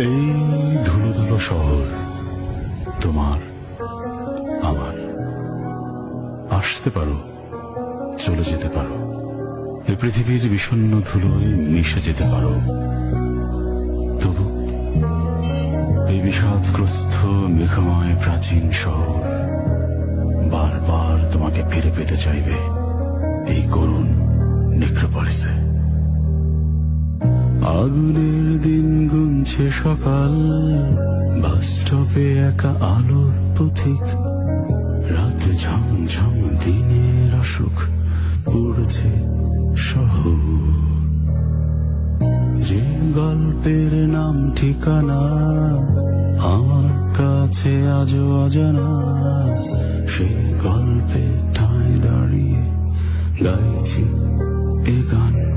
এই ধুলো ধুলো শহর তোমার, আমার। আসতে পারো, চলে যেতে পারো। এই পৃথিবীর বিষণ্ণ ধুলোয় মিশে যেতে পারো। তবু এই বিষাদগ্রস্ত, মেঘময়, প্রাচীন শহর বারবার তোমাকে ফিরে পেতে চাইবে এই করুণ নেক্রোপলিসে আগুনের দিন গুনছে সকাল, বাস স্টপে একা আলোর পথিক রাত ঝমঝম দিনের অসুখ পড়ছে শহর যে গল্পের নাম ঠিকানা, আমার কাছে আজও অজানা সেই গল্পে ঠাঁই দাঁড়িয়ে গাইছি এ গান।